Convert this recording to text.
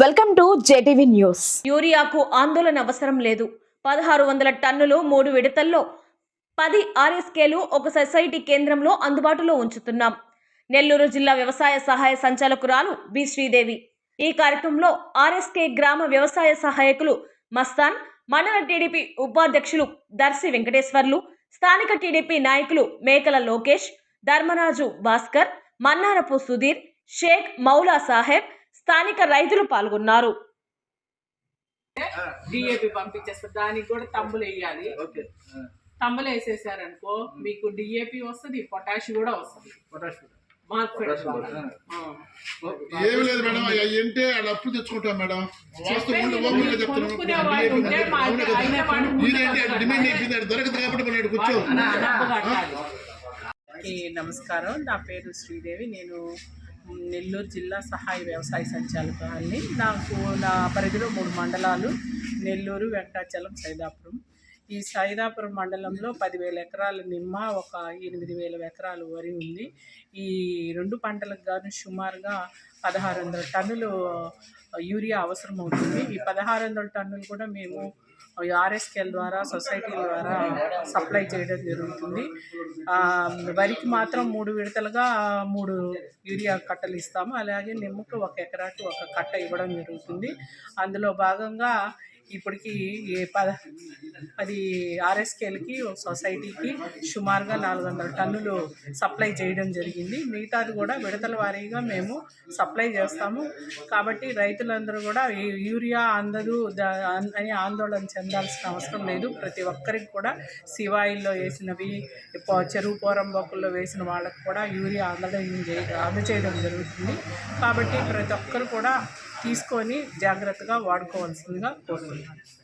Welcome to JTV news. యూరియాకు ఆందోళన అవసరం లేదు. పదహారు వందల టన్నులు మూడు విడతల్లో పది ఆర్ఎస్కేలు ఒక సొసైటీ కేంద్రంలో అందుబాటులో ఉంచుతున్నాం. నెల్లూరు జిల్లా వ్యవసాయ సహాయ సంచాలకురాలు బి శ్రీదేవి. ఈ కార్యక్రమంలో ఆర్ఎస్కే గ్రామ వ్యవసాయ సహాయకులు మస్తాన్ మండల టీడీపీ ఉపాధ్యక్షులు దర్శి వెంకటేశ్వర్లు స్థానిక టీడీపీ నాయకులు మేకల లోకేష్ ధర్మరాజు భాస్కర్ మన్నారపు సుధీర్ షేక్ మౌలా సాహెబ్ స్థానిక రైతులు పాల్గొన్నారు. డిఏపి పంపించేస్తారు దానికి కూడా తమ్ములు వేయాలి. ఓకే. తమ్ములు వేసేసారనుకో మీకు డిఏపి వస్తుంది పొటాష్ కూడా వస్తుంది. ఏమి లేదు మేడం ఆడ అప్పు తెచ్చుకుంటాం మేడం. దొరకదు కాబట్టి మనం కూర్చో. నమస్కారం. నా పేరు శ్రీదేవి. నేను నెల్లూరు జిల్లా సహాయ వ్యవసాయ సంచాలకాన్ని నాకు నా పరిధిలో మూడు మండలాలు నెల్లూరు వెంకటాచలం సైదాపురం. ఈ సైదాపురం మండలంలో పదివేల ఎకరాల నిమ్మ ఒక ఎనిమిది వేల ఎకరాలు వరి ఉంది. ఈ రెండు పంటలకు గాను సుమారుగా పదహారు వందల టన్నులు యూరియా అవసరం అవుతుంది ఈ పదహారు వందల టన్నులు కూడా మేము ఆర్ఎస్కేల్ ద్వారా సొసైటీ ద్వారా సప్లై చేయడం జరుగుతుంది. వరికి మాత్రం మూడు విడతలుగా మూడు యూరియా కట్టలు ఇస్తాము. అలాగే నిమ్మకు ఒక ఎకరాకు ఒక కట్ట ఇవ్వడం జరుగుతుంది. అందులో భాగంగా ఇప్పటికి ఏ పద అది ఆర్ఎస్కేల్కి సొసైటీకి సుమారుగా నాలుగు వందల టన్నులు సప్లై చేయడం జరిగింది. మిగతాది కూడా విడతల వారీగా మేము సప్లై చేస్తాము. కాబట్టి రైతులందరూ కూడా యూరియా అందదు అని ఆందోళన చెందాల్సిన అవసరం లేదు. ప్రతి ఒక్కరికి కూడా శివాయిల్లో వేసినవి చెరువు చెరువు పోరంబొక్కుల్లో వేసిన వాళ్ళకు కూడా యూరియా అందడం అందచేయడం జరుగుతుంది. కాబట్టి ప్రతి ఒక్కరు కూడా తీసుకొని జాగ్రత్తగా వాడుకోవాల్సిందిగా కోరుతున్నాను